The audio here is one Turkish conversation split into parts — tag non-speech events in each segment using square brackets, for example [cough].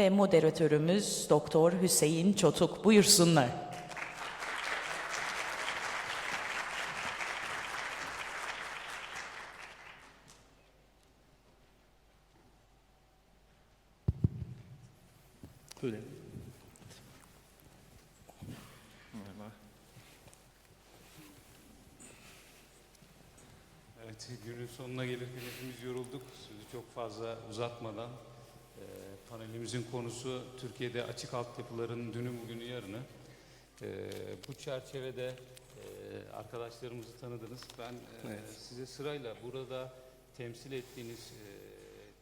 ve moderatörümüz Doktor Hüseyin Çotuk buyursunlar. Buyurun. Evet, günün sonuna gelirken hepimiz yorulduk. Sözü çok fazla uzatmadan e, panelimizin konusu Türkiye'de açık altyapıların dünü bugünü yarını. E, bu çerçevede e, arkadaşlarımızı tanıdınız. Ben e, size sırayla burada temsil ettiğiniz e,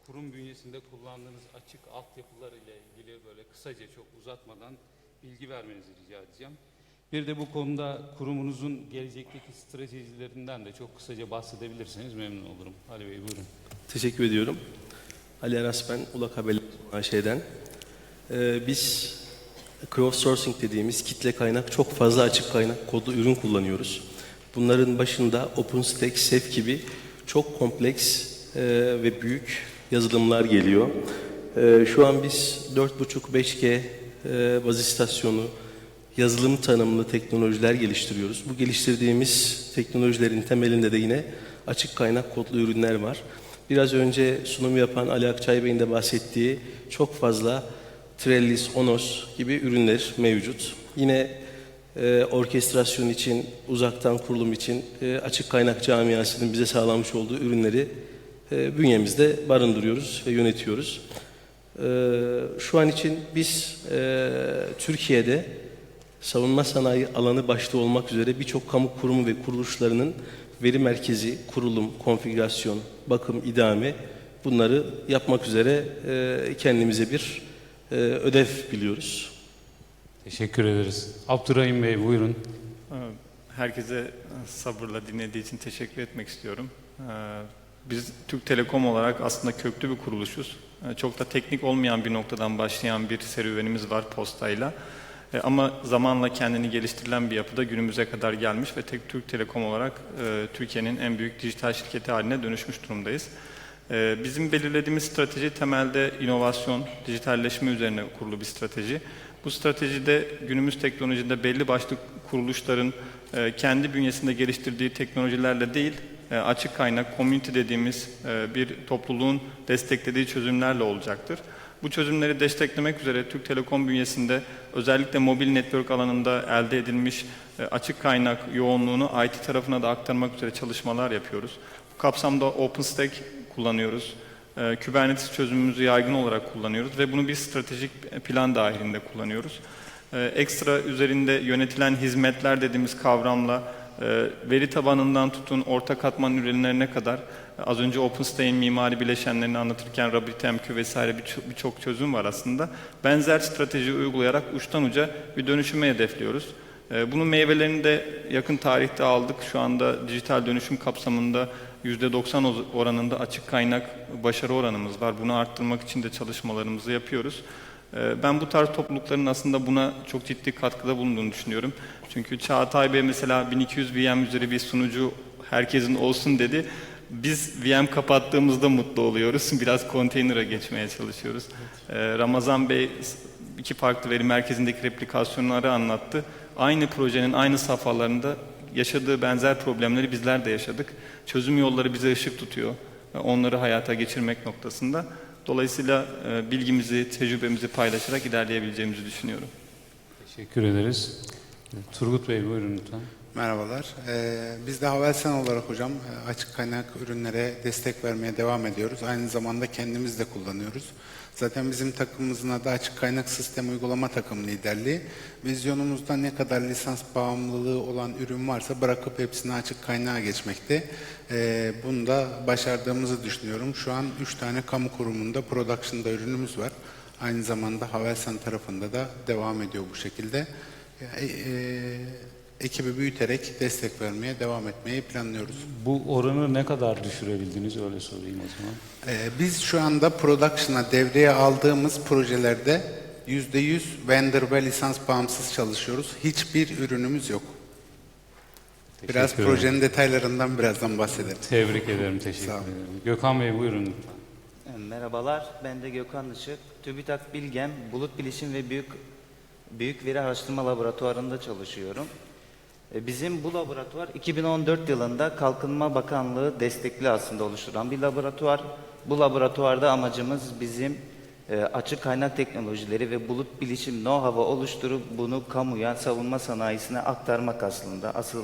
kurum bünyesinde kullandığınız açık altyapılar ile ilgili böyle kısaca çok uzatmadan bilgi vermenizi rica edeceğim. Bir de bu konuda kurumunuzun gelecekteki stratejilerinden de çok kısaca bahsedebilirseniz memnun olurum. Ali Bey buyurun. Teşekkür ediyorum. Ali Aras ben, Ulak Haberler AŞ'den. Ee, biz crowdsourcing dediğimiz kitle kaynak çok fazla açık kaynak kodlu ürün kullanıyoruz. Bunların başında OpenStack, Ceph gibi çok kompleks e, ve büyük yazılımlar geliyor. E, şu an biz 4.5-5G e, baz istasyonu, yazılım tanımlı teknolojiler geliştiriyoruz. Bu geliştirdiğimiz teknolojilerin temelinde de yine açık kaynak kodlu ürünler var. Biraz önce sunum yapan Ali Akçay Bey'in de bahsettiği çok fazla Trellis, Onos gibi ürünler mevcut. Yine e, orkestrasyon için, uzaktan kurulum için e, açık kaynak camiasının bize sağlamış olduğu ürünleri e, bünyemizde barındırıyoruz ve yönetiyoruz. E, şu an için biz e, Türkiye'de savunma sanayi alanı başta olmak üzere birçok kamu kurumu ve kuruluşlarının veri merkezi, kurulum, konfigürasyon, bakım, idame bunları yapmak üzere e, kendimize bir e, ödev biliyoruz. Teşekkür ederiz. Abdurrahim Bey buyurun. Herkese sabırla dinlediği için teşekkür etmek istiyorum. Ee, Biz Türk Telekom olarak aslında köklü bir kuruluşuz. Ee, Çok da teknik olmayan bir noktadan başlayan bir serüvenimiz var postayla. Ee, Ama zamanla kendini geliştirilen bir yapıda günümüze kadar gelmiş ve tek Türk Telekom olarak e, Türkiye'nin en büyük dijital şirketi haline dönüşmüş durumdayız. Ee, Bizim belirlediğimiz strateji temelde inovasyon, dijitalleşme üzerine kurulu bir strateji. Bu stratejide günümüz teknolojide belli başlı kuruluşların e, kendi bünyesinde geliştirdiği teknolojilerle değil, e, açık kaynak, community dediğimiz e, bir topluluğun desteklediği çözümlerle olacaktır. Bu çözümleri desteklemek üzere Türk Telekom bünyesinde özellikle mobil network alanında elde edilmiş e, açık kaynak yoğunluğunu IT tarafına da aktarmak üzere çalışmalar yapıyoruz. Bu kapsamda OpenStack kullanıyoruz. E, Kubernetes çözümümüzü yaygın olarak kullanıyoruz ve bunu bir stratejik plan dahilinde kullanıyoruz. E, Ekstra üzerinde yönetilen hizmetler dediğimiz kavramla veri tabanından tutun orta katman ürünlerine kadar az önce OpenStack'in mimari bileşenlerini anlatırken RabbitMQ vesaire birçok birçok çözüm var aslında. Benzer strateji uygulayarak uçtan uca bir dönüşümü hedefliyoruz. E, Bunun meyvelerini de yakın tarihte aldık. Şu anda dijital dönüşüm kapsamında %90 oranında açık kaynak başarı oranımız var. Bunu arttırmak için de çalışmalarımızı yapıyoruz. Ee, Ben bu tarz toplulukların aslında buna çok ciddi katkıda bulunduğunu düşünüyorum. Çünkü Çağatay Bey mesela 1200 VM üzeri bir sunucu herkesin olsun dedi. Biz VM kapattığımızda mutlu oluyoruz. [laughs] Biraz konteynere geçmeye çalışıyoruz. Ee, Ramazan Bey iki farklı veri merkezindeki replikasyonları anlattı. Aynı projenin aynı safhalarında yaşadığı benzer problemleri bizler de yaşadık. Çözüm yolları bize ışık tutuyor. Onları hayata geçirmek noktasında. Dolayısıyla e, bilgimizi, tecrübemizi paylaşarak ilerleyebileceğimizi düşünüyorum. Teşekkür ederiz. Turgut Bey buyurun lütfen. Merhabalar. Ee, biz de Havelsan olarak hocam e, açık kaynak ürünlere destek vermeye devam ediyoruz. Aynı zamanda kendimiz de kullanıyoruz. Zaten bizim takımımızın adı açık kaynak sistem uygulama takım liderliği. Vizyonumuzda ne kadar lisans bağımlılığı olan ürün varsa bırakıp hepsini açık kaynağa geçmekte. Ee, bunu da başardığımızı düşünüyorum. Şu an 3 tane kamu kurumunda production'da ürünümüz var. Aynı zamanda Havelsan tarafında da devam ediyor bu şekilde. E, e, ekibi büyüterek destek vermeye devam etmeyi planlıyoruz. Bu oranı ne kadar düşürebildiniz öyle sorayım o zaman. Ee, biz şu anda production'a devreye aldığımız projelerde %100 vendor ve lisans bağımsız çalışıyoruz. Hiçbir ürünümüz yok. Biraz Teşekkür ederim. projenin detaylarından birazdan bahsedelim. Tebrik ederim, teşekkür Sağ olun. ederim. Gökhan Bey buyurun lütfen. Merhabalar, ben de Gökhan Işık. TÜBİTAK Bilgem, Bulut Bilişim ve Büyük Büyük Veri Araştırma Laboratuvarı'nda çalışıyorum. E, Bizim bu laboratuvar 2014 yılında Kalkınma Bakanlığı destekli aslında oluşturan bir laboratuvar. Bu laboratuvarda amacımız bizim e, açık kaynak teknolojileri ve bulut bilişim know-how'ı oluşturup bunu kamuya, savunma sanayisine aktarmak aslında. Asıl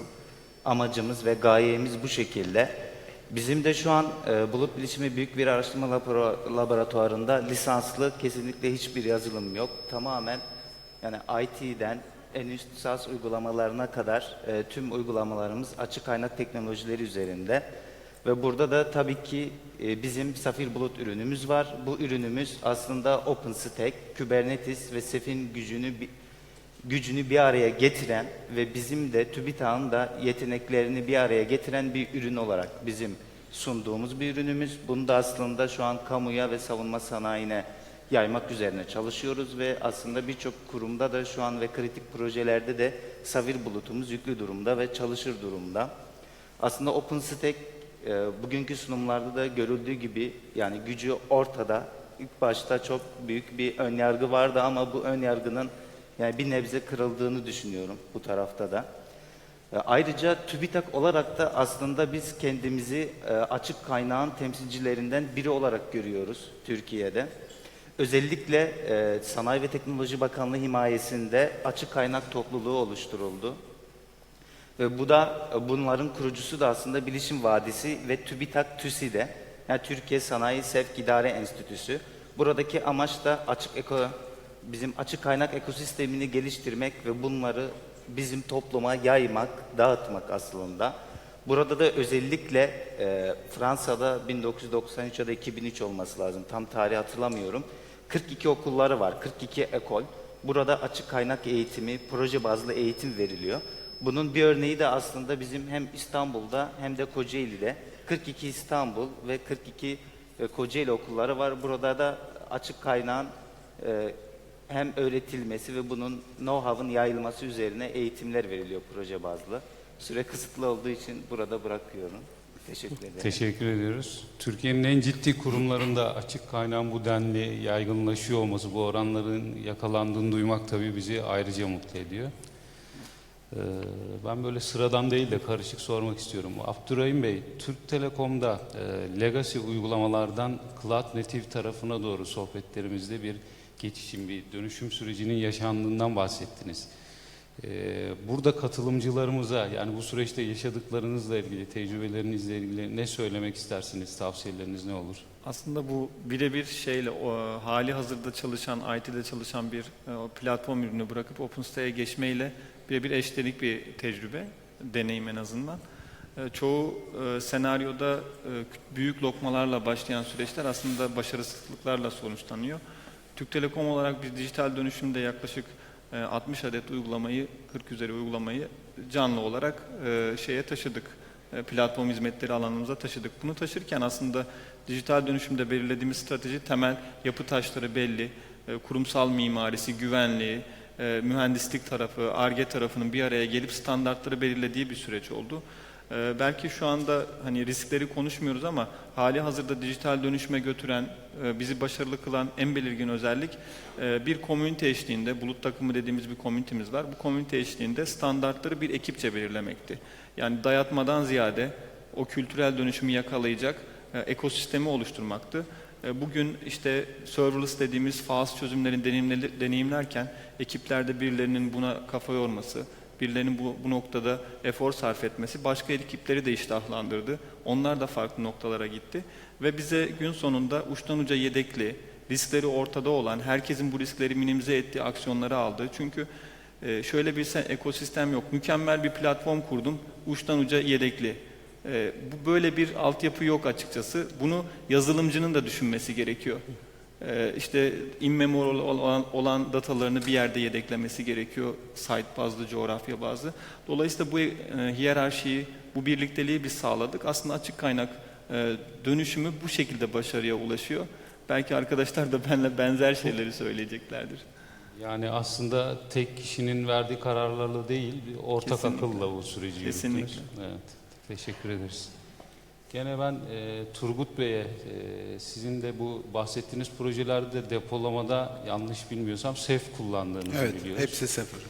amacımız ve gayemiz bu şekilde. Bizim de şu an e, Bulut Bilişimi Büyük Bir Araştırma Labora- Laboratuvarı'nda lisanslı kesinlikle hiçbir yazılım yok. Tamamen yani IT'den en üst SAS uygulamalarına kadar e, tüm uygulamalarımız açık kaynak teknolojileri üzerinde. Ve burada da tabii ki e, bizim Safir Bulut ürünümüz var. Bu ürünümüz aslında OpenStack, Kubernetes ve Cephin gücünü gücünü bir araya getiren ve bizim de TÜBİTAK'ın da yeteneklerini bir araya getiren bir ürün olarak bizim sunduğumuz bir ürünümüz. Bunu da aslında şu an kamuya ve savunma sanayine yaymak üzerine çalışıyoruz ve aslında birçok kurumda da şu an ve kritik projelerde de Savir bulutumuz yüklü durumda ve çalışır durumda. Aslında OpenStack e, bugünkü sunumlarda da görüldüğü gibi yani gücü ortada. İlk başta çok büyük bir ön yargı vardı ama bu ön yargının yani bir nebze kırıldığını düşünüyorum bu tarafta da. E, Ayrıca TÜBİTAK olarak da aslında biz kendimizi e, açık kaynağın temsilcilerinden biri olarak görüyoruz Türkiye'de. Özellikle e, Sanayi ve Teknoloji Bakanlığı himayesinde açık kaynak topluluğu oluşturuldu. Ve bu da bunların kurucusu da aslında Bilişim Vadisi ve TÜBİTAK TÜSİ'de. Yani Türkiye Sanayi Sevk İdare Enstitüsü. Buradaki amaç da açık eko, bizim açık kaynak ekosistemini geliştirmek ve bunları bizim topluma yaymak, dağıtmak aslında. Burada da özellikle e, Fransa'da 1993 ya da 2003 olması lazım. Tam tarihi hatırlamıyorum. 42 okulları var, 42 ekol. Burada açık kaynak eğitimi, proje bazlı eğitim veriliyor. Bunun bir örneği de aslında bizim hem İstanbul'da hem de Kocaeli'de 42 İstanbul ve 42 e, Kocaeli okulları var. Burada da açık kaynağın e, hem öğretilmesi ve bunun know-how'ın yayılması üzerine eğitimler veriliyor proje bazlı. Süre kısıtlı olduğu için burada bırakıyorum. Teşekkür ederim. Teşekkür ediyoruz. Türkiye'nin en ciddi kurumlarında açık kaynağın bu denli yaygınlaşıyor olması, bu oranların yakalandığını duymak tabii bizi ayrıca mutlu ediyor. Ee, Ben böyle sıradan değil de karışık sormak istiyorum. Abdurrahim Bey, Türk Telekom'da e, legacy uygulamalardan Cloud Native tarafına doğru sohbetlerimizde bir geçişin, bir dönüşüm sürecinin yaşandığından bahsettiniz. Ee, Burada katılımcılarımıza yani bu süreçte yaşadıklarınızla ilgili, tecrübelerinizle ilgili ne söylemek istersiniz, tavsiyeleriniz ne olur? Aslında bu birebir şeyle o, hali hazırda çalışan, IT'de çalışan bir e, o platform ürünü bırakıp OpenStack'e geçmeyle birebir eşdenik bir tecrübe, deneyim en azından. E, Çoğu e, senaryoda e, büyük lokmalarla başlayan süreçler aslında başarısızlıklarla sonuçlanıyor. Türk Telekom olarak biz dijital dönüşümde yaklaşık 60 adet uygulamayı, 40 üzeri uygulamayı canlı olarak e, şeye taşıdık. E, Platform hizmetleri alanımıza taşıdık. Bunu taşırken aslında dijital dönüşümde belirlediğimiz strateji temel yapı taşları belli. E, Kurumsal mimarisi, güvenliği, e, mühendislik tarafı, ARGE tarafının bir araya gelip standartları belirlediği bir süreç oldu. E, belki şu anda hani riskleri konuşmuyoruz ama hali hazırda dijital dönüşüme götüren, e, bizi başarılı kılan en belirgin özellik e, bir komünite eşliğinde, bulut takımı dediğimiz bir komünitemiz var. Bu komünite eşliğinde standartları bir ekipçe belirlemekti. Yani dayatmadan ziyade o kültürel dönüşümü yakalayacak e, ekosistemi oluşturmaktı. Bugün işte serverless dediğimiz faz çözümlerin deneyimlerken ekiplerde birilerinin buna kafa yorması, birilerinin bu, bu noktada efor sarf etmesi başka ekipleri de iştahlandırdı. Onlar da farklı noktalara gitti ve bize gün sonunda uçtan uca yedekli, riskleri ortada olan, herkesin bu riskleri minimize ettiği aksiyonları aldı. Çünkü e, şöyle bir ekosistem yok. Mükemmel bir platform kurdum, uçtan uca yedekli. E, bu böyle bir altyapı yok açıkçası. Bunu yazılımcının da düşünmesi gerekiyor. E, işte in-memory olan, olan datalarını bir yerde yedeklemesi gerekiyor. Site bazlı, coğrafya bazlı. Dolayısıyla bu e, hiyerarşiyi, bu birlikteliği biz sağladık. Aslında açık kaynak e, dönüşümü bu şekilde başarıya ulaşıyor. Belki arkadaşlar da benimle benzer şeyleri söyleyeceklerdir. Yani aslında tek kişinin verdiği kararlarla değil, ortak Kesinlikle. akılla bu süreci yürüttünüz. Kesinlikle. Evet, teşekkür ederiz. Gene ben e, Turgut Bey'e, e, sizin de bu bahsettiğiniz projelerde depolamada yanlış bilmiyorsam SEF kullandığınızı Evet, biliyoruz. hepsi sıfır.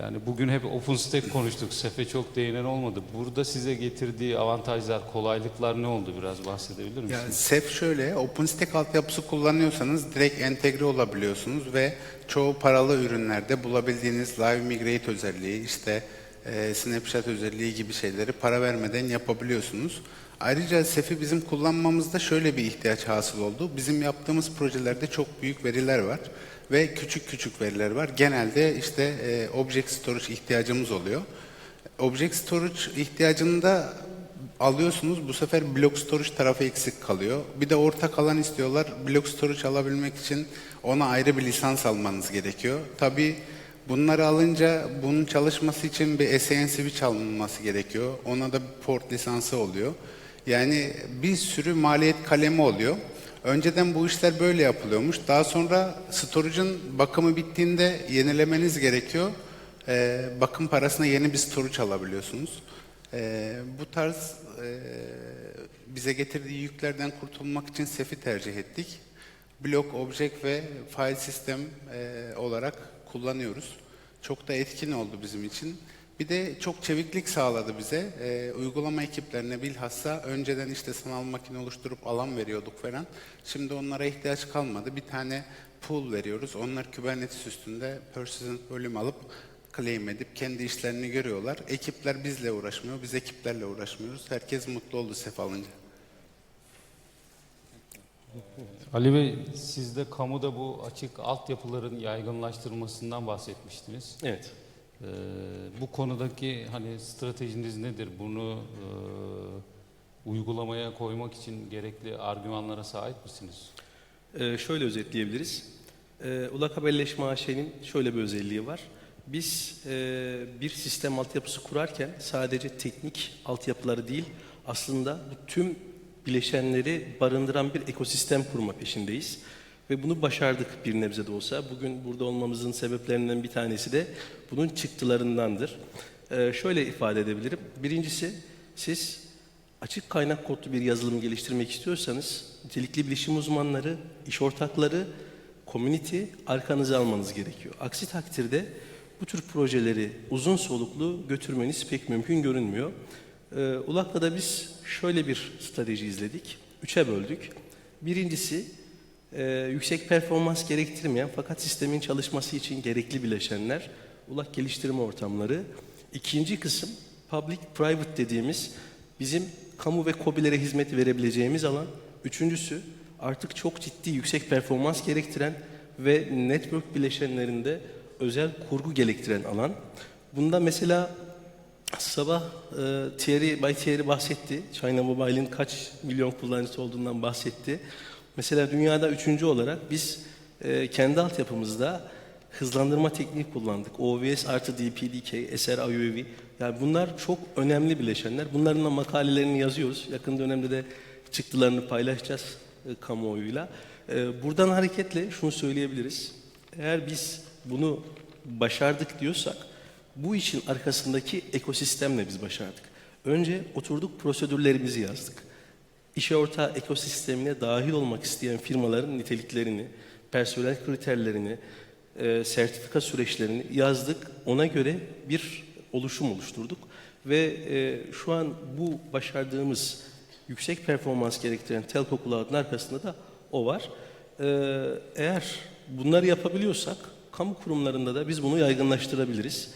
Yani bugün hep OpenStack konuştuk. SEF'e çok değinen olmadı. Burada size getirdiği avantajlar, kolaylıklar ne oldu? Biraz bahsedebilir misiniz? Yani SEF şöyle, OpenStack altyapısı kullanıyorsanız direkt entegre olabiliyorsunuz ve çoğu paralı ürünlerde bulabildiğiniz Live Migrate özelliği, işte e, Snapshot özelliği gibi şeyleri para vermeden yapabiliyorsunuz. Ayrıca SEF'i bizim kullanmamızda şöyle bir ihtiyaç hasıl oldu. Bizim yaptığımız projelerde çok büyük veriler var ve küçük küçük veriler var. Genelde işte e, Object Storage ihtiyacımız oluyor. Object Storage ihtiyacında alıyorsunuz bu sefer block storage tarafı eksik kalıyor. Bir de ortak alan istiyorlar. Block storage alabilmek için ona ayrı bir lisans almanız gerekiyor. Tabii bunları alınca bunun çalışması için bir SAN switch alınması gerekiyor. Ona da bir port lisansı oluyor. Yani bir sürü maliyet kalemi oluyor. Önceden bu işler böyle yapılıyormuş. Daha sonra storage'ın bakımı bittiğinde yenilemeniz gerekiyor. Ee, bakım parasına yeni bir storage alabiliyorsunuz. Ee, bu tarz e, bize getirdiği yüklerden kurtulmak için SEF'i tercih ettik. Block, Object ve File System e, olarak kullanıyoruz. Çok da etkin oldu bizim için. Bir de çok çeviklik sağladı bize. Ee, uygulama ekiplerine bilhassa önceden işte sanal makine oluşturup alan veriyorduk falan. Şimdi onlara ihtiyaç kalmadı. Bir tane pool veriyoruz. Onlar Kubernetes üstünde persistent volume alıp claim edip kendi işlerini görüyorlar. Ekipler bizle uğraşmıyor, biz ekiplerle uğraşmıyoruz. Herkes mutlu oldu SEF alınca. Ali Bey, siz de kamuda bu açık altyapıların yaygınlaştırılmasından bahsetmiştiniz. Evet. Ee, bu konudaki hani stratejiniz nedir? Bunu e, uygulamaya koymak için gerekli argümanlara sahip misiniz? Ee, şöyle özetleyebiliriz. Ee, Ulak Haberleşme AŞ'nin şöyle bir özelliği var. Biz e, bir sistem altyapısı kurarken sadece teknik altyapıları değil, aslında bu tüm bileşenleri barındıran bir ekosistem kurma peşindeyiz. Ve bunu başardık bir nebze de olsa. Bugün burada olmamızın sebeplerinden bir tanesi de bunun çıktılarındandır. Ee, şöyle ifade edebilirim. Birincisi, siz açık kaynak kodlu bir yazılım geliştirmek istiyorsanız nitelikli bilişim uzmanları, iş ortakları, community arkanıza almanız gerekiyor. Aksi takdirde bu tür projeleri uzun soluklu götürmeniz pek mümkün görünmüyor. Ee, Ulak'ta da biz şöyle bir strateji izledik. Üçe böldük. Birincisi e, yüksek performans gerektirmeyen fakat sistemin çalışması için gerekli bileşenler, ulak geliştirme ortamları. İkinci kısım public private dediğimiz bizim kamu ve kobilere hizmet verebileceğimiz alan. Üçüncüsü artık çok ciddi yüksek performans gerektiren ve network bileşenlerinde özel kurgu gerektiren alan. Bunda mesela Sabah e, Thierry, Bay Thierry bahsetti. China Mobile'in kaç milyon kullanıcısı olduğundan bahsetti. Mesela dünyada üçüncü olarak biz e, kendi altyapımızda hızlandırma tekniği kullandık. OVS artı DPDK, SR IOV. Yani bunlar çok önemli bileşenler. Bunların da makalelerini yazıyoruz. Yakın dönemde de çıktılarını paylaşacağız e, kamuoyuyla. E, buradan hareketle şunu söyleyebiliriz. Eğer biz bunu başardık diyorsak bu işin arkasındaki ekosistemle biz başardık. Önce oturduk prosedürlerimizi yazdık. İşe ortağı ekosistemine dahil olmak isteyen firmaların niteliklerini, personel kriterlerini, e, sertifika süreçlerini yazdık. Ona göre bir oluşum oluşturduk. Ve e, şu an bu başardığımız yüksek performans gerektiren telco cloud'un arkasında da o var. E, eğer bunları yapabiliyorsak kamu kurumlarında da biz bunu yaygınlaştırabiliriz.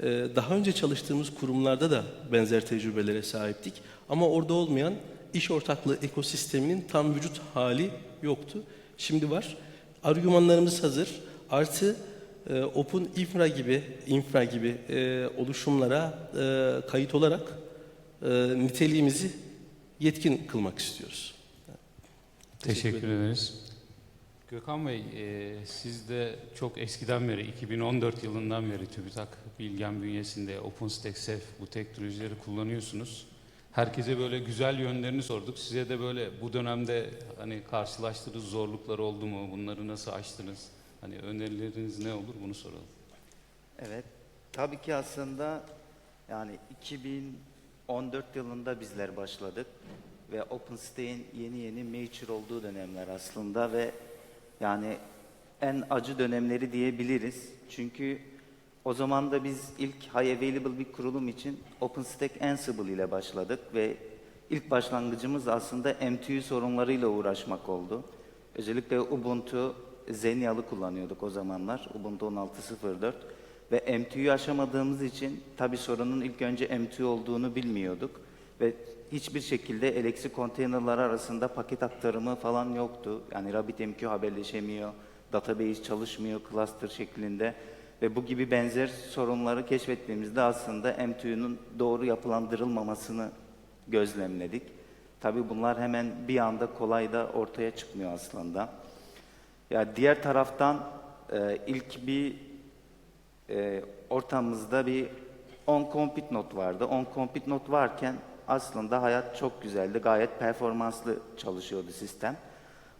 Ee, Daha önce çalıştığımız kurumlarda da benzer tecrübelere sahiptik. Ama orada olmayan iş ortaklığı ekosisteminin tam vücut hali yoktu. Şimdi var. Argümanlarımız hazır. Artı e, Open Infra gibi, infra gibi e, oluşumlara e, kayıt olarak e, niteliğimizi yetkin kılmak istiyoruz. Teşekkür, ederiz. Gökhan Bey, e, siz de çok eskiden beri, 2014 yılından beri TÜBİTAK Bilgen bünyesinde OpenStack, Ceph bu teknolojileri kullanıyorsunuz. Herkese böyle güzel yönlerini sorduk. Size de böyle bu dönemde hani karşılaştığınız zorluklar oldu mu? Bunları nasıl aştınız? Hani önerileriniz ne olur bunu soralım. Evet. Tabii ki aslında yani 2014 yılında bizler başladık. ve OpenStack'in yeni yeni mature olduğu dönemler aslında ve yani en acı dönemleri diyebiliriz. Çünkü o zaman da biz ilk high available bir kurulum için OpenStack Ansible ile başladık ve ilk başlangıcımız aslında MTU sorunlarıyla uğraşmak oldu. Özellikle Ubuntu Xenial'ı kullanıyorduk o zamanlar. Ubuntu 16.04 ve MTU'yu aşamadığımız için tabi sorunun ilk önce MTU olduğunu bilmiyorduk ve hiçbir şekilde LXC konteynerlar arasında paket aktarımı falan yoktu. Yani RabbitMQ haberleşemiyor, database çalışmıyor cluster şeklinde ve bu gibi benzer sorunları keşfettiğimizde aslında MTU'nun doğru yapılandırılmamasını gözlemledik. Tabi bunlar hemen bir anda kolay da ortaya çıkmıyor aslında. Ya diğer taraftan e, ilk bir e, ortamımızda bir on compute not vardı. On compute not varken aslında hayat çok güzeldi. Gayet performanslı çalışıyordu sistem.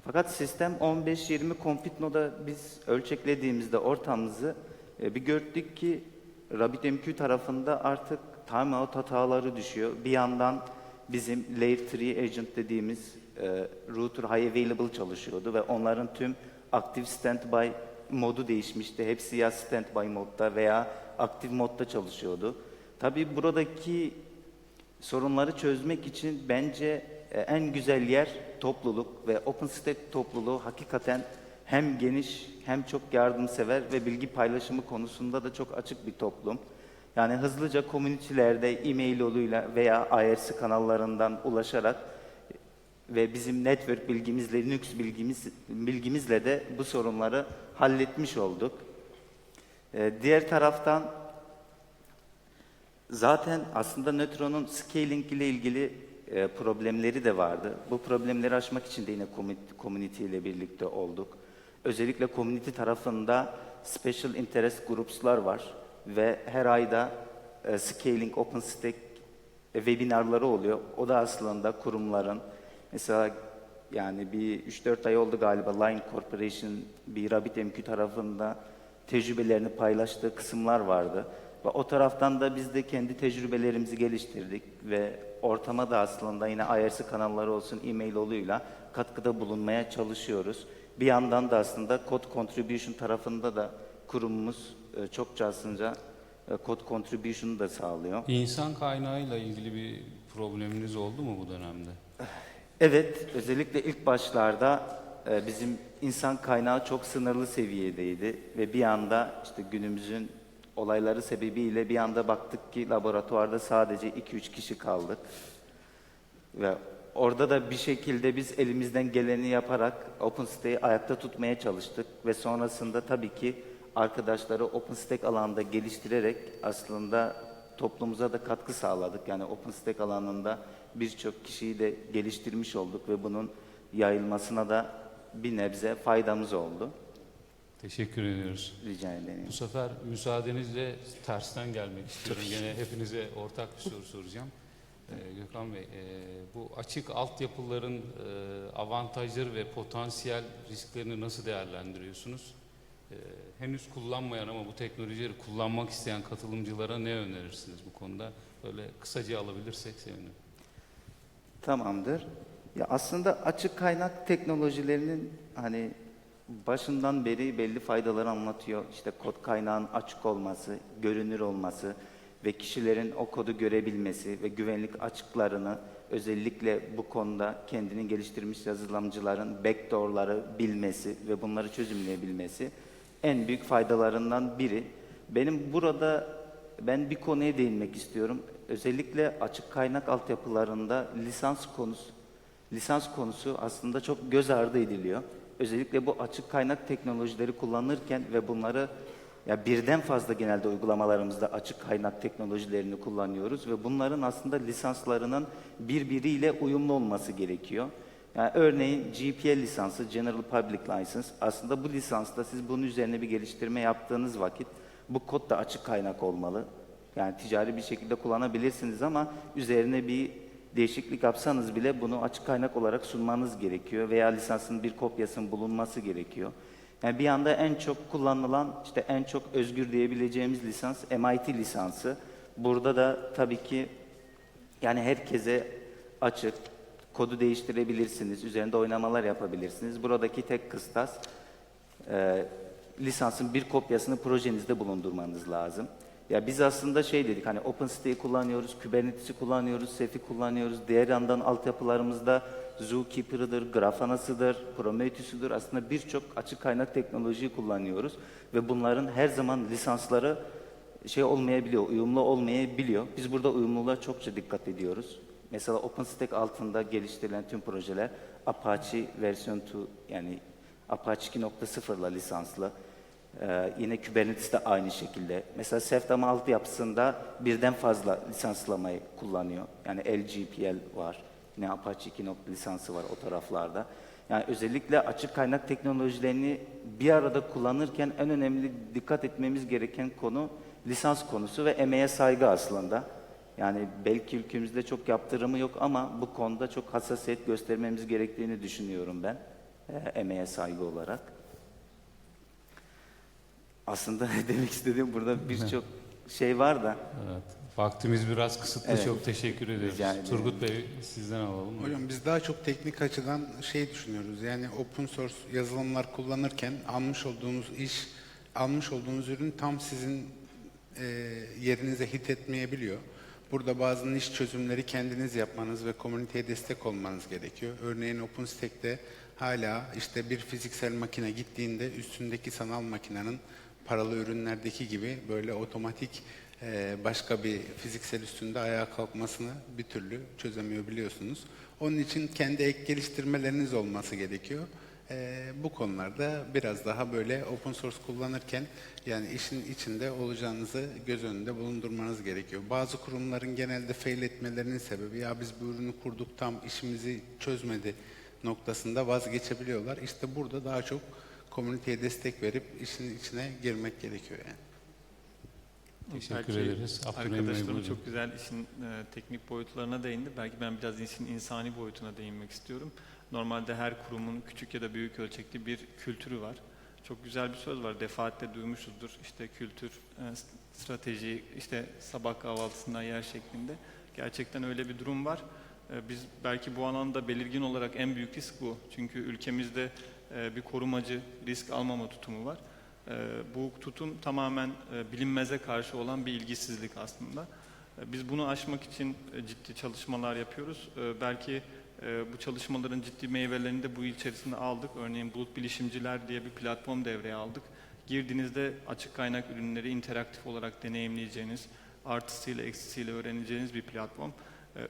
Fakat sistem 15-20 compute noda biz ölçeklediğimizde ortamımızı e, bir gördük ki RabbitMQ tarafında artık timeout hataları düşüyor. Bir yandan bizim Layer 3 agent dediğimiz e, router high available çalışıyordu ve onların tüm aktif standby modu değişmişti. Hepsi ya standby modda veya aktif modda çalışıyordu. Tabii buradaki sorunları çözmek için bence e, en güzel yer topluluk ve OpenStack topluluğu hakikaten hem geniş hem çok yardımsever ve bilgi paylaşımı konusunda da çok açık bir toplum. Yani hızlıca komünitelerde e-mail yoluyla veya IRC kanallarından ulaşarak ve bizim network bilgimizle, Linux bilgimiz, bilgimizle de bu sorunları halletmiş olduk. Ee, diğer taraftan zaten aslında nötronun scaling ile ilgili e, problemleri de vardı. Bu problemleri aşmak için de yine community ile birlikte olduk. Özellikle community tarafında special interest groups'lar var ve her ayda e, scaling OpenStack e, webinarları oluyor. O da aslında kurumların mesela yani bir 3-4 ay oldu galiba Line Corporation bir RabbitMQ tarafında tecrübelerini paylaştığı kısımlar vardı. Ve o taraftan da biz de kendi tecrübelerimizi geliştirdik ve ortama da aslında yine IRC kanalları olsun e-mail yoluyla katkıda bulunmaya çalışıyoruz. Bir yandan da aslında Code Contribution tarafında da kurumumuz e, çokça aslında e, Code Contribution'u da sağlıyor. İnsan kaynağıyla ilgili bir probleminiz oldu mu bu dönemde? Evet, özellikle ilk başlarda e, bizim insan kaynağı çok sınırlı seviyedeydi ve bir anda işte günümüzün olayları sebebiyle bir anda baktık ki laboratuvarda sadece 2-3 kişi kaldık. Ve orada da bir şekilde biz elimizden geleni yaparak OpenStack'i ayakta tutmaya çalıştık ve sonrasında tabii ki arkadaşları OpenStack alanında geliştirerek aslında toplumuza da katkı sağladık. Yani OpenStack alanında birçok kişiyi de geliştirmiş olduk ve bunun yayılmasına da bir nebze faydamız oldu. Teşekkür ediyoruz. Rica ederim. Bu sefer müsaadenizle tersten gelmek istiyorum. Gene hepinize ortak bir soru soracağım. Ee, Gökhan Bey, e, bu açık altyapıların e, avantajları ve potansiyel risklerini nasıl değerlendiriyorsunuz? E, henüz kullanmayan ama bu teknolojileri kullanmak isteyen katılımcılara ne önerirsiniz bu konuda? Böyle kısaca alabilirsek sevinirim. Tamamdır. Ya aslında açık kaynak teknolojilerinin hani başından beri belli faydaları anlatıyor. İşte kod kaynağın açık olması, görünür olması ve kişilerin o kodu görebilmesi ve güvenlik açıklarını özellikle bu konuda kendini geliştirmiş yazılımcıların backdoor'ları bilmesi ve bunları çözümleyebilmesi en büyük faydalarından biri. Benim burada ben bir konuya değinmek istiyorum. Özellikle açık kaynak altyapılarında lisans konusu lisans konusu aslında çok göz ardı ediliyor. Özellikle bu açık kaynak teknolojileri kullanırken ve bunları ya birden fazla genelde uygulamalarımızda açık kaynak teknolojilerini kullanıyoruz ve bunların aslında lisanslarının birbiriyle uyumlu olması gerekiyor. Yani örneğin GPL lisansı, General Public License, aslında bu lisansta siz bunun üzerine bir geliştirme yaptığınız vakit bu kod da açık kaynak olmalı. Yani ticari bir şekilde kullanabilirsiniz ama üzerine bir değişiklik yapsanız bile bunu açık kaynak olarak sunmanız gerekiyor veya lisansın bir kopyasının bulunması gerekiyor. Yani bir anda en çok kullanılan, işte en çok özgür diyebileceğimiz lisans MIT lisansı. Burada da tabii ki yani herkese açık, kodu değiştirebilirsiniz, üzerinde oynamalar yapabilirsiniz. Buradaki tek kıstas e, lisansın bir kopyasını projenizde bulundurmanız lazım. Ya biz aslında şey dedik hani OpenStack'i kullanıyoruz, Kubernetes'i kullanıyoruz, Cephi kullanıyoruz. Diğer yandan altyapılarımızda Zookeeper'ıdır, Graphana'sıdır, Prometheus'udur. Aslında birçok açık kaynak teknolojiyi kullanıyoruz ve bunların her zaman lisansları şey olmayabiliyor, uyumlu olmayabiliyor. Biz burada uyumluluğa çokça dikkat ediyoruz. Mesela OpenStack altında geliştirilen tüm projeler Apache versiyon 2 yani Apache 2.0'la lisanslı. Ee, yine Kubernetes de aynı şekilde. Mesela Sefdama altı yapısında birden fazla lisanslamayı kullanıyor. Yani LGPL var. Yine Apache 2. lisansı var o taraflarda. Yani özellikle açık kaynak teknolojilerini bir arada kullanırken en önemli dikkat etmemiz gereken konu lisans konusu ve emeğe saygı aslında. Yani belki ülkemizde çok yaptırımı yok ama bu konuda çok hassasiyet göstermemiz gerektiğini düşünüyorum ben. e, emeğe saygı olarak. Aslında [laughs] demek istediğim burada birçok şey var da Evet. Vaktimiz biraz kısıtlı. Evet. Çok teşekkür ederiz. Rica ederim. Turgut Bey sizden alalım. Hocam biz daha çok teknik açıdan şey düşünüyoruz. Yani open source yazılımlar kullanırken almış olduğunuz iş, almış olduğunuz ürün tam sizin e, yerinize hit etmeyebiliyor. Burada bazı iş çözümleri kendiniz yapmanız ve komüniteye destek olmanız gerekiyor. Örneğin OpenStack'te hala işte bir fiziksel makine gittiğinde üstündeki sanal makinenin paralı ürünlerdeki gibi böyle otomatik başka bir fiziksel üstünde ayağa kalkmasını bir türlü çözemiyor biliyorsunuz. Onun için kendi ek geliştirmeleriniz olması gerekiyor. E, bu konularda biraz daha böyle open source kullanırken yani işin içinde olacağınızı göz önünde bulundurmanız gerekiyor. Bazı kurumların genelde fail etmelerinin sebebi ya biz bu ürünü kurduk tam işimizi çözmedi noktasında vazgeçebiliyorlar. İşte burada daha çok komüniteye destek verip işin içine girmek gerekiyor yani. Teşekkür Belki ederiz. Arkadaşlarım çok güzel işin e, teknik boyutlarına değindi. Belki ben biraz işin insani boyutuna değinmek istiyorum. Normalde her kurumun küçük ya da büyük ölçekli bir kültürü var. Çok güzel bir söz var. Defaatle duymuşuzdur. İşte kültür, e, strateji, işte sabah kahvaltısından yer şeklinde. Gerçekten öyle bir durum var. E, Biz belki bu alanda belirgin olarak en büyük risk bu. Çünkü ülkemizde e, bir korumacı, risk almama tutumu var. E, Bu tutum tamamen e, bilinmeze karşı olan bir ilgisizlik aslında. E, Biz bunu aşmak için e, ciddi çalışmalar yapıyoruz. E, Belki e, bu çalışmaların ciddi meyvelerini de bu yıl içerisinde aldık. Örneğin Bulut Bilişimciler diye bir platform devreye aldık. Girdiğinizde açık kaynak ürünleri interaktif olarak deneyimleyeceğiniz, artısıyla eksisiyle öğreneceğiniz bir platform.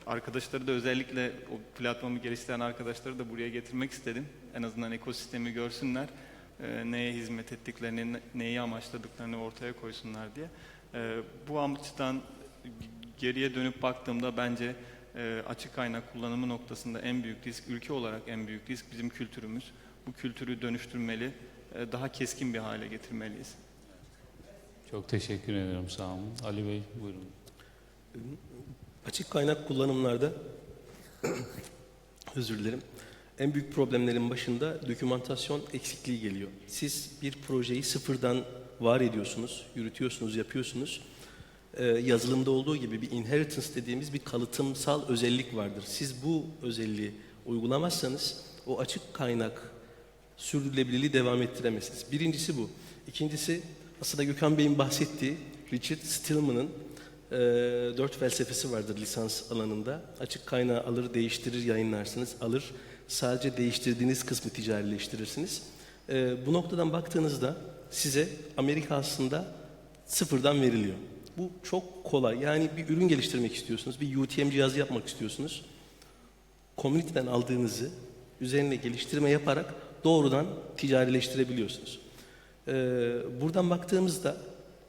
Arkadaşları da özellikle o platformu geliştiren arkadaşları da buraya getirmek istedim. En azından ekosistemi görsünler. E, Neye hizmet ettiklerini, ne- neyi amaçladıklarını ortaya koysunlar diye. E, Bu amaçtan geriye dönüp baktığımda bence e, açık kaynak kullanımı noktasında en büyük risk, ülke olarak en büyük risk bizim kültürümüz. Bu kültürü dönüştürmeli, e, daha keskin bir hale getirmeliyiz. Çok teşekkür ederim. Sağ olun. Ali Bey buyurun. Açık kaynak kullanımlarda [coughs] özür dilerim. En büyük problemlerin başında dokümantasyon eksikliği geliyor. Siz bir projeyi sıfırdan var ediyorsunuz, yürütüyorsunuz, yapıyorsunuz. Ee, yazılımda olduğu gibi bir inheritance dediğimiz bir kalıtımsal özellik vardır. Siz bu özelliği uygulamazsanız o açık kaynak sürdürülebilirliği devam ettiremezsiniz. Birincisi bu. İkincisi aslında Gökhan Bey'in bahsettiği Richard Stillman'ın e, dört felsefesi vardır lisans alanında. Açık kaynağı alır, değiştirir, yayınlarsınız. Alır, sadece değiştirdiğiniz kısmı ticarileştirirsiniz. E, bu noktadan baktığınızda size Amerika aslında sıfırdan veriliyor. Bu çok kolay. Yani bir ürün geliştirmek istiyorsunuz, bir UTM cihazı yapmak istiyorsunuz komüniteden aldığınızı üzerine geliştirme yaparak doğrudan ticarileştirebiliyorsunuz. Ee, buradan baktığımızda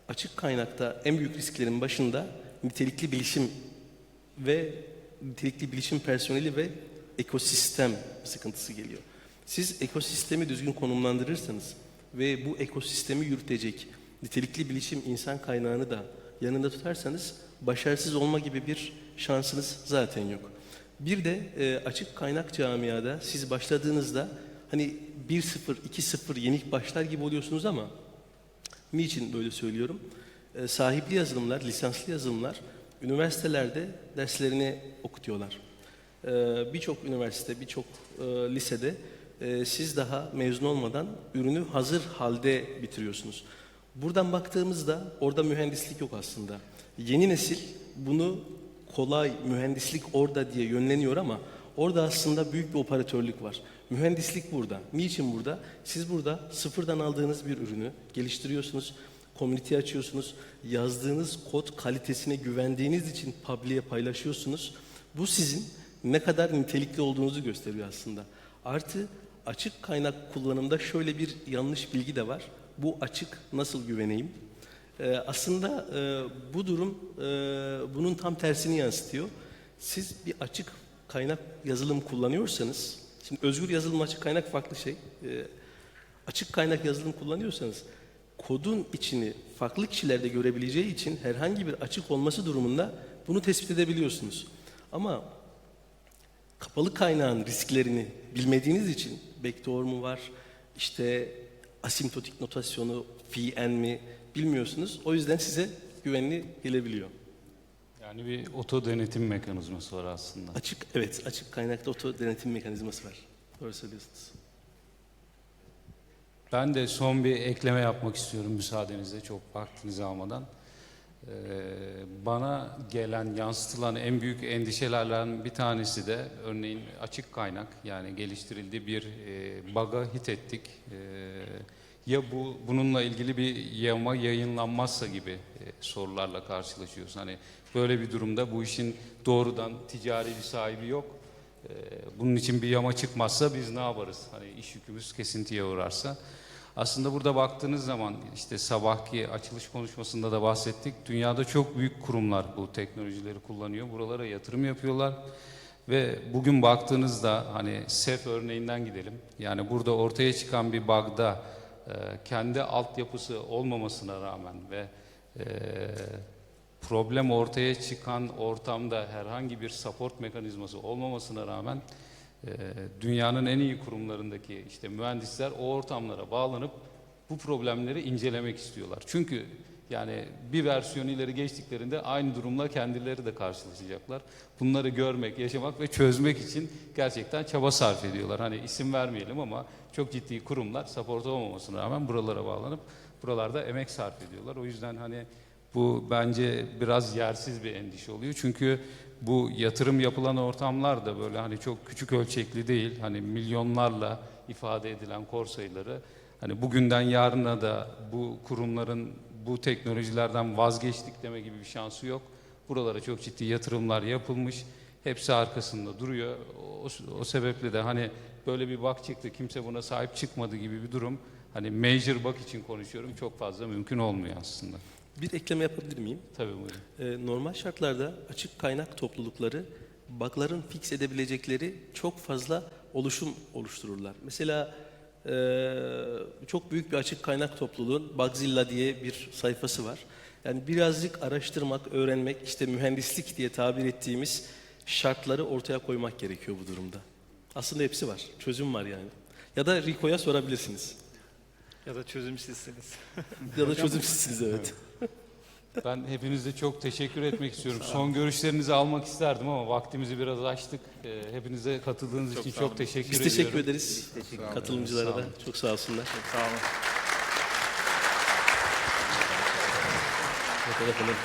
açık kaynakta en büyük risklerin başında nitelikli bilişim ve nitelikli bilişim personeli ve ekosistem sıkıntısı geliyor. Siz ekosistemi düzgün konumlandırırsanız ve bu ekosistemi yürütecek nitelikli bilişim insan kaynağını da yanında tutarsanız başarısız olma gibi bir şansınız zaten yok. Bir de e, açık kaynak camiada siz başladığınızda hani 1-0, 2-0 yenik başlar gibi oluyorsunuz ama niçin böyle söylüyorum? E, sahipli yazılımlar, lisanslı yazılımlar üniversitelerde derslerini okutuyorlar. Ee, birçok üniversite, birçok e, lisede e, siz daha mezun olmadan ürünü hazır halde bitiriyorsunuz. Buradan baktığımızda orada mühendislik yok aslında. Yeni nesil bunu kolay mühendislik orada diye yönleniyor ama orada aslında büyük bir operatörlük var. Mühendislik burada. Niçin burada? Siz burada sıfırdan aldığınız bir ürünü geliştiriyorsunuz, komünite açıyorsunuz, yazdığınız kod kalitesine güvendiğiniz için public'e paylaşıyorsunuz. Bu sizin ne kadar nitelikli olduğunuzu gösteriyor aslında. Artı açık kaynak kullanımda şöyle bir yanlış bilgi de var. Bu açık nasıl güveneyim? Ee, aslında e, bu durum e, bunun tam tersini yansıtıyor. Siz bir açık kaynak yazılım kullanıyorsanız, şimdi özgür yazılım açık kaynak farklı şey. Ee, açık kaynak yazılım kullanıyorsanız kodun içini farklı kişiler de görebileceği için herhangi bir açık olması durumunda bunu tespit edebiliyorsunuz. Ama kapalı kaynağın risklerini bilmediğiniz için backdoor mu var, işte asimptotik notasyonu, fn mi bilmiyorsunuz. O yüzden size güvenli gelebiliyor. Yani bir oto denetim mekanizması var aslında. Açık, evet açık kaynakta oto denetim mekanizması var. Doğru söylüyorsunuz. Ben de son bir ekleme yapmak istiyorum müsaadenizle çok vaktinizi almadan. Ee, bana gelen, yansıtılan en büyük endişelerden bir tanesi de örneğin açık kaynak yani geliştirildiği bir e, bug'a hit ettik. Ee, ya bu bununla ilgili bir yama yayınlanmazsa gibi e, sorularla karşılaşıyoruz. Hani böyle bir durumda bu işin doğrudan ticari bir sahibi yok. Ee, bunun için bir yama çıkmazsa biz ne yaparız? Hani iş yükümüz kesintiye uğrarsa. Aslında burada baktığınız zaman işte sabahki açılış konuşmasında da bahsettik. Dünyada çok büyük kurumlar bu teknolojileri kullanıyor. Buralara yatırım yapıyorlar. Ve bugün baktığınızda hani SEF örneğinden gidelim. Yani burada ortaya çıkan bir bug'da e, kendi altyapısı olmamasına rağmen ve e, problem ortaya çıkan ortamda herhangi bir support mekanizması olmamasına rağmen dünyanın en iyi kurumlarındaki işte mühendisler o ortamlara bağlanıp bu problemleri incelemek istiyorlar. Çünkü yani bir versiyon ileri geçtiklerinde aynı durumla kendileri de karşılaşacaklar. Bunları görmek, yaşamak ve çözmek için gerçekten çaba sarf ediyorlar. Hani isim vermeyelim ama çok ciddi kurumlar support olmamasına rağmen buralara bağlanıp buralarda emek sarf ediyorlar. O yüzden hani bu bence biraz yersiz bir endişe oluyor. Çünkü bu yatırım yapılan ortamlar da böyle hani çok küçük ölçekli değil. Hani milyonlarla ifade edilen kor sayıları hani bugünden yarına da bu kurumların bu teknolojilerden vazgeçtik deme gibi bir şansı yok. Buralara çok ciddi yatırımlar yapılmış. Hepsi arkasında duruyor. O, o sebeple de hani böyle bir bak çıktı kimse buna sahip çıkmadı gibi bir durum. Hani major bak için konuşuyorum çok fazla mümkün olmuyor aslında. Bir ekleme yapabilir miyim? Tabii buyurun. Ee, normal şartlarda açık kaynak toplulukları bug'ların fix edebilecekleri çok fazla oluşum oluştururlar. Mesela eee, çok büyük bir açık kaynak topluluğun Bugzilla diye bir sayfası var. Yani birazcık araştırmak, öğrenmek, işte mühendislik diye tabir ettiğimiz şartları ortaya koymak gerekiyor bu durumda. Aslında hepsi var. Çözüm var yani. Ya da Rico'ya sorabilirsiniz. Ya da çözüm sizsiniz. Ya da çözüm sizsiniz evet. Ben hepinize çok teşekkür etmek istiyorum. Son görüşlerinizi almak isterdim ama vaktimizi biraz açtık. Ee, Hepinize katıldığınız için çok teşekkür Biz ediyorum. teşekkür ederiz katılımcılara da. Çok sağ olsunlar. Sağ olun. Bakalım.